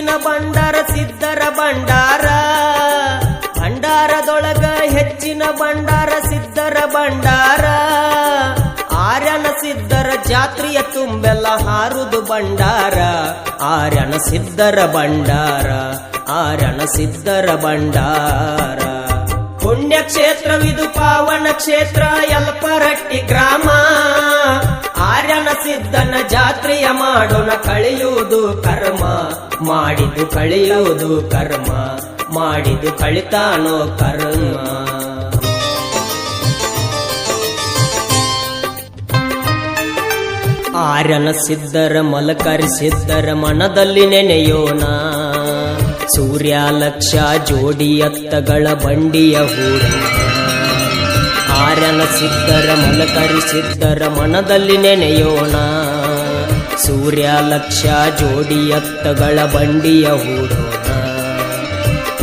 ಹೆಚ್ಚಿನ ಭಂಡಾರ, ಸಿದ್ಧರ ಭಂಡಾರ. ಭಂಡಾರದೊಳಗ ಹೆಚ್ಚಿನ ಭಂಡಾರ, ಸಿದ್ಧರ ಭಂಡಾರ. ಆರ್ಯನ ಸಿದ್ಧರ ಜಾತ್ರೆಯ ತುಂಬೆಲ್ಲ ಹಾರುದು ಭಂಡಾರ. ಆರ್ಯನ ಸಿದ್ಧರ ಭಂಡಾರ, ಆರ್ಯನ ಸಿದ್ಧರ ಭಂಡಾರ. ಪುಣ್ಯಕ್ಷೇತ್ರವಿದು ಪಾವನ ಕ್ಷೇತ್ರ ಯಲ್ಪರಟ್ಟಿ ಗ್ರಾಮ. ಆರ್ಯನ ಸಿದ್ಧನ ಜಾತ್ರೆಯ ಮಾಡೋಣ ಕಳೆಯುವುದು ಕರ್ಮ. ಮಾಡಿದು ಕಳೆಯುವುದು ಕರ್ಮ. ಮಾಡಿದು ಕಳಿತಾನೋ ಕರ್ಮ. ಆರ್ಯನ ಸಿದ್ಧರ ಮಲಕರಿ ಸಿದ್ಧರ ಮನದಲ್ಲಿ ನೆನೆಯೋಣ ಸೂರ್ಯ ಲಕ್ಷ ಜೋಡಿ ಎತ್ತಗಳ ಬಂಡಿಯ ಹೂಡ ಆರ್ಯನ ಸಿದ್ಧರ ಮಲಕರಿ ಸಿದ್ಧರ ಮನದಲ್ಲಿ ನೆನೆಯೋಣ. ಸೂರ್ಯ ಲಕ್ಷ ಜೋಡಿ ಅತ್ತಗಳ ಬಂಡಿಯ ಹೂಡೋಣ.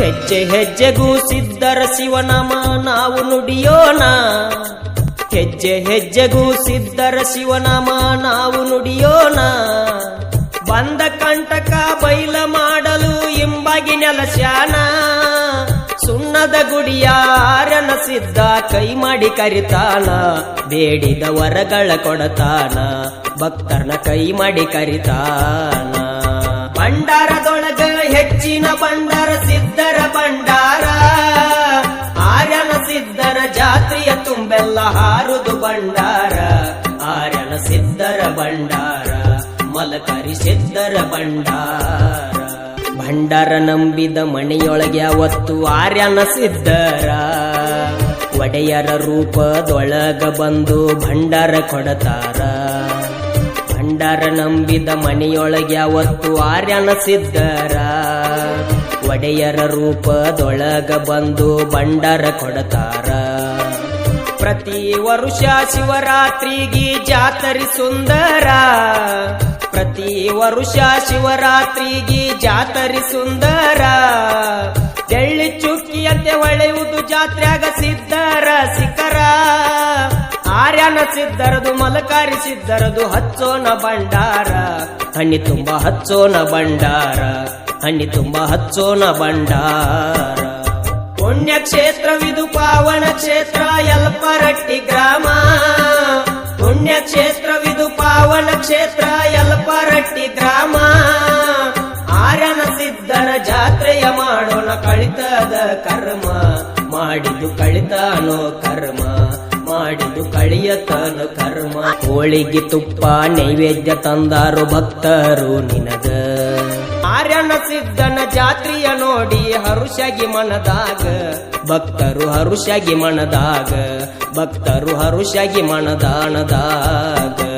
ಹೆಜ್ಜೆ ಹೆಜ್ಜೆಗೂ ಸಿದ್ಧರ ಶಿವನಮ ನಾವು ನುಡಿಯೋಣ. ಹೆಜ್ಜೆ ಹೆಜ್ಜೆಗೂ ಸಿದ್ಧರ ಶಿವನಮ ನಾವು ನುಡಿಯೋಣ. ಬಂದ ಕಂಟಕ ಬೈಲ ಮಾಡಲು ಇಂಬಾಗಿ ನೆಲಸ್ಯಾನ. ಸುಣ್ಣದ ಗುಡಿಯಾರನ ಸಿದ್ಧ ಕೈ ಮಾಡಿ ಕರಿತಾನ, ಬೇಡಿದ ವರಗಳ ಕೊಡತಾನ, ಭಕ್ತರನ ಕೈ ಮಾಡಿ ಕರಿತಾನ. ಭಂಡಾರದೊಳಗ ಹೆಚ್ಚಿನ ಭಂಡಾರ, ಸಿದ್ಧರ ಭಂಡಾರ. ಆರ್ಯನ ಸಿದ್ಧರ ಜಾತ್ರೆಯ ತುಂಬೆಲ್ಲ ಹಾರುದು ಭಂಡಾರ. ಆರ್ಯನ ಸಿದ್ಧರ ಭಂಡಾರ, ಮಲಕರಿ ಸಿದ್ಧರ ಭಂಡಾರ. ಭಂಡಾರ ನಂಬಿದ ಮಣಿಯೊಳಗೆ ಅವತ್ತು ಆರ್ಯನ ಸಿದ್ಧರ. ಒಡೆಯರ ರೂಪದೊಳಗ ಬಂದು ಭಂಡಾರ ಕೊಡತಾರ. ಭಂಡಾರ ನಂಬಿದ ಮಣಿಯೊಳಗೆ ಅವತ್ತು ಆರ್ಯನ ಸಿದ್ಧರ. ಒಡೆಯರ ರೂಪದೊಳಗ ಬಂದು ಭಂಡಾರ ಕೊಡತಾರ. ಪ್ರತಿ ವರುಷ ಶಿವರಾತ್ರಿಗೆ ಜಾತರಿ ಸುಂದರ. ಪ್ರತಿ ವರುಷ ಶಿವರಾತ್ರಿಗೆ ಜಾತರಿ ಸುಂದರ. ಎಳ್ಳಿ ಚುಕ್ಕಿಯಂತೆ ಹೊಳೆಯುವುದು ಜಾತ್ರೆಯಾಗ ಸಿದ್ಧರ ಶಿಖರ. ಆರ್ಯನ ಸಿದ್ಧರದು, ಮಲಕಾರಿ ಸಿದ್ಧರದು, ಹಚ್ಚೋನ ಭಂಡಾರ. ಹಣ್ಣಿ ತುಂಬ ಹಚ್ಚೋನ ಭಂಡಾರ. ಹಣ್ಣಿ ತುಂಬ ಹಚ್ಚೋನ ಭಂಡಾರ. ಪುಣ್ಯಕ್ಷೇತ್ರವಿದು ಪಾವನ ಕ್ಷೇತ್ರ ಯಲ್ಪರಟ್ಟಿ ಗ್ರಾಮ. ಪುಣ್ಯಕ್ಷೇತ್ರವಿದು ಪಾವನ ಕ್ಷೇತ್ರ, ಯಲ್ಪರಟ್ಟಿ ಗ್ರಾಮ. ಆರನ ಸಿದ್ಧನ ಜಾತ್ರೆಯ ಮಾಡೋಣ ಕಳಿತದ ಕರ್ಮ. ಮಾಡಿದು ಕಳಿತಾನೋ ಕರ್ಮ. ಮಾಡಿದು ಕಳಿಯತಾನು ಕರ್ಮ. ಹೋಳಿಗೆ ತುಪ್ಪ, ನೈವೇದ್ಯ ತಂದಾರು ಭಕ್ತರು ನಿನಗ. ಆರ್ಯನ ಸಿದ್ಧನ ಜಾತ್ರೆಯ ನೋಡಿ ಹರುಷಗಿ ಮನದಾಗ. ಭಕ್ತರು ಹರುಷಗಿ ಮನದಾಗ. ಭಕ್ತರು ಹರುಷಗಿ ಮನದಾನದಾಗ.